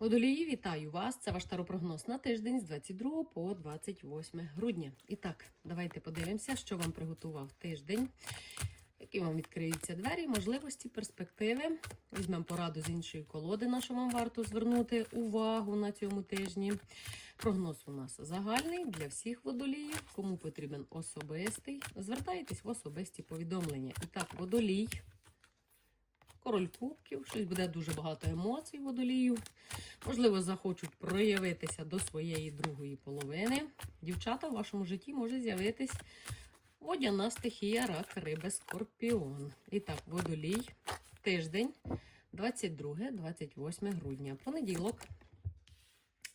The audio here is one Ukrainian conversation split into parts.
Водолії, вітаю вас! Це ваш таропрогноз на тиждень з 22 по 28 грудня. І так, давайте подивимося, що вам приготував тиждень, які вам відкриються двері, можливості, перспективи. Візьмемо пораду з іншої колоди, на що вам варто звернути увагу на цьому тижні. Прогноз у нас загальний для всіх водоліїв. Кому потрібен особистий, звертайтесь в особисті повідомлення. І так, водолій. Король кубків, щось буде дуже багато емоцій водолію. Можливо, захочуть проявитися до своєї другої половини. Дівчата в вашому житті може з'явитись водяна стихія, рак, риби, скорпіон. І так, водолій, тиждень, 22-28 грудня. Понеділок.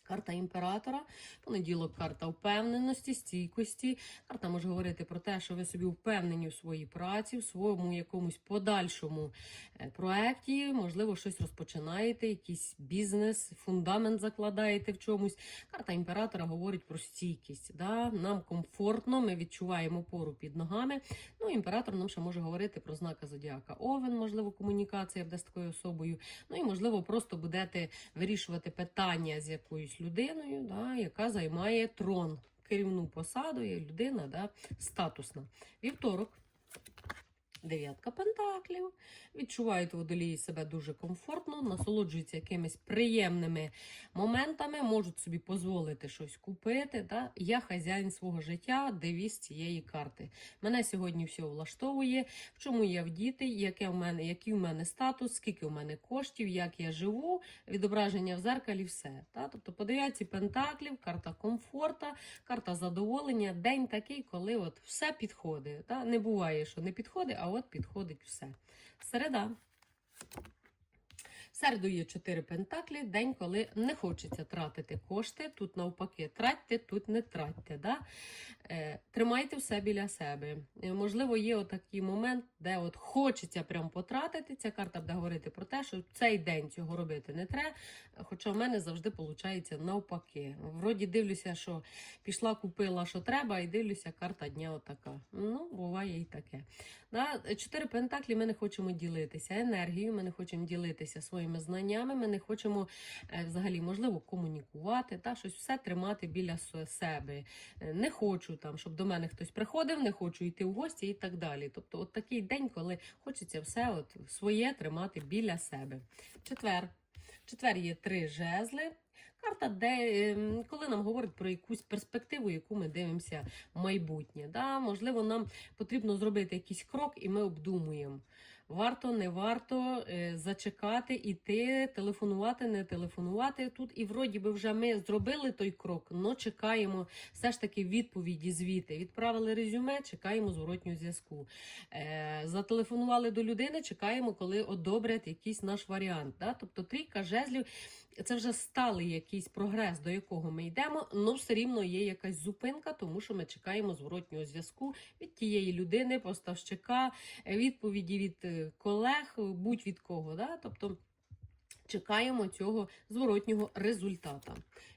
Карта імператора, понеділок карта впевненості, стійкості. Карта може говорити про те, що ви собі впевнені в своїй праці, в своєму якомусь подальшому е, проекті, можливо, щось розпочинаєте, якийсь бізнес, фундамент закладаєте в чомусь. Карта імператора говорить про стійкість. Да? Нам комфортно, ми відчуваємо опору під ногами. Ну, імператор нам ще може говорити про знака зодіака Овен, можливо, комунікація буде з такою особою. Ну і можливо, просто будете вирішувати питання з якоюсь людиною, да, яка займає трон, керівну посаду, є людина да, статусна. Вівторок. Дев'ятка пентаклів. Відчувають водолії себе дуже комфортно, насолоджуються якимись приємними моментами, можуть собі дозволити щось купити. Да? Я хазяїн свого життя, девіз цієї карти. Мене сьогодні все влаштовує, в чому я вдіти, яке в мене, який в мене статус, скільки в мене коштів, як я живу, відображення в зеркалі, все. Да? Тобто, по дев'ятці пентаклів, карта комфорта, карта задоволення, день такий, коли от все підходить. Да? Не буває, що не підходить, а от підходить все. Середа. В Середу є 4 пентаклі, день, коли не хочеться тратити кошти. Тут навпаки, тратьте, тут не тратьте. Да? Е, тримайте все біля себе. Е, можливо, є отакий момент, де от хочеться прям потратити. Ця карта буде говорити про те, що цей день цього робити не треба. Хоча в мене завжди виходить навпаки. Вроді дивлюся, що пішла, купила, що треба, і дивлюся, карта дня отака. Ну, буває і таке. Да? Чотири пентаклі ми не хочемо ділитися енергією, ми не хочемо ділитися своїми знаннями, ми не хочемо е, взагалі, можливо, комунікувати, та щось все тримати біля себе. Е, Не хочу там, щоб до мене хтось приходив, не хочу йти в гості і так далі. Тобто, от такий день, коли хочеться все от своє тримати біля себе. Четвер. Четвер є три жезли. Карта, де ем, коли нам говорять про якусь перспективу, яку ми дивимося в майбутнє. Да? Можливо, нам потрібно зробити якийсь крок, і ми обдумуємо. Варто, не варто е, зачекати, іти, телефонувати, не телефонувати. Тут і вроді би вже ми зробили той крок, але чекаємо все ж таки відповіді звіти. Відправили резюме, чекаємо зворотнього зв'язку. Е, зателефонували до людини, чекаємо, коли одобрять якийсь наш варіант. Да? Тобто трійка жезлів це вже сталий якийсь прогрес, до якого ми йдемо, але все рівно є якась зупинка, тому що ми чекаємо зворотнього зв'язку від тієї людини, поставщика, відповіді від е, колег, будь від кого. Да? Тобто чекаємо цього зворотнього результата.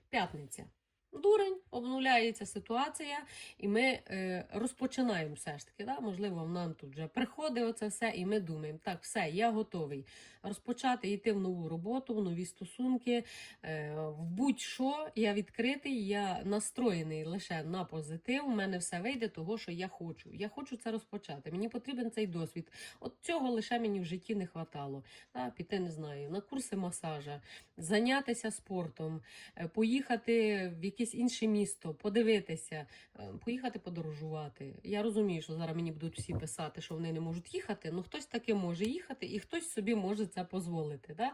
П'ятниця. Дурень, обнуляється ситуація, і ми е, розпочинаємо все ж таки. Да? Можливо, нам тут вже приходить оце все, і ми думаємо, так, все, я готовий розпочати йти в нову роботу, в нові стосунки, е, в будь-що я відкритий, я настроєний лише на позитив. У мене все вийде, того, що я хочу. Я хочу це розпочати. Мені потрібен цей досвід. От цього лише мені в житті не хватало. Да? Піти не знаю, на курси масажа, зайнятися спортом, е, поїхати в якесь інше місто, подивитися, е, поїхати подорожувати. Я розумію, що зараз мені будуть всі писати, що вони не можуть їхати. Ну хтось таки може їхати, і хтось собі може це дозволити. Да?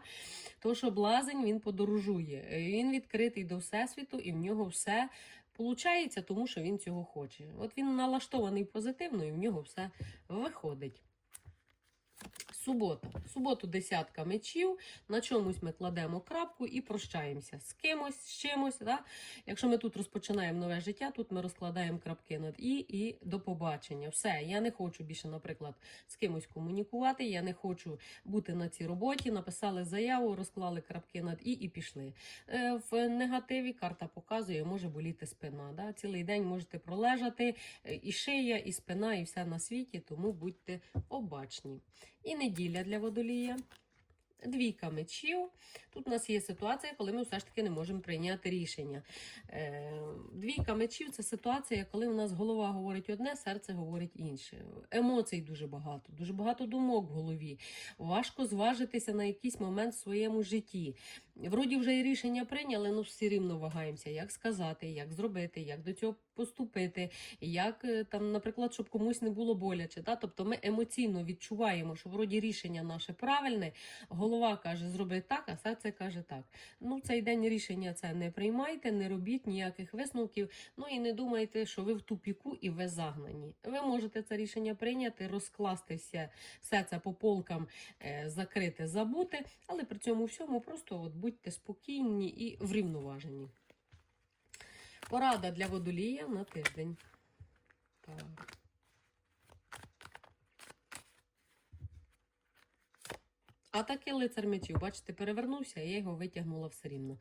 Тому що блазень він подорожує, Е, він відкритий до всесвіту, і в нього все. Получається, тому що він цього хоче. От він налаштований позитивно, і в нього все виходить. Субота. Суботу десятка мечів. На чомусь ми кладемо крапку і прощаємося з кимось, з чимось. Да? Якщо ми тут розпочинаємо нове життя, тут ми розкладаємо крапки над і і до побачення. Все, я не хочу більше, наприклад, з кимось комунікувати. Я не хочу бути на цій роботі. Написали заяву, розклали крапки над і і пішли. Е, в негативі карта показує, може боліти спина. Да? Цілий день можете пролежати е, і шия, і спина, і все на світі, тому будьте обачні. І неділя для водолія. Двійка мечів. Тут у нас є ситуація, коли ми все ж таки не можемо прийняти рішення. Е, Двійка мечів це ситуація, коли у нас голова говорить одне, серце говорить інше. Емоцій дуже багато, дуже багато думок в голові. Важко зважитися на якийсь момент в своєму житті. Вроді вже і рішення прийняли, але все рівно вагаємося, як сказати, як зробити, як до цього поступити, як е, там, наприклад, щоб комусь не було боляче. Да? Тобто ми емоційно відчуваємо, що вроді рішення наше правильне. Голова каже, зроби так, а серце каже так. Ну, цей день рішення це не приймайте, не робіть ніяких висновків. Ну і не думайте, що ви в тупіку і ви загнані. Ви можете це рішення прийняти, розкласти все, все це по полкам, е, закрити, забути, але при цьому всьому просто от будьте спокійні і врівноважені. Порада для водолія на тиждень. Так. А таки лицар мечів, бачите, перевернувся, я його витягнула все рівно.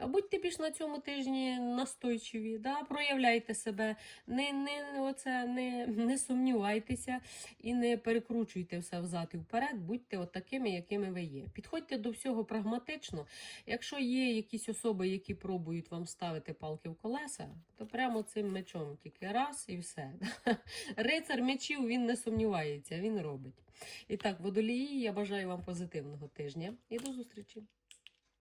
Будьте більш на цьому тижні настойчиві, да? проявляйте себе, не, не, оце, не, не сумнівайтеся і не перекручуйте все взад і вперед, будьте от такими, якими ви є. Підходьте до всього прагматично. Якщо є якісь особи, які пробують вам ставити палки в колеса, то прямо цим мечом тільки раз і все. Рицар мечів він не сумнівається, він робить. І так, водолії, я бажаю вам позитивного тижня і до зустрічі!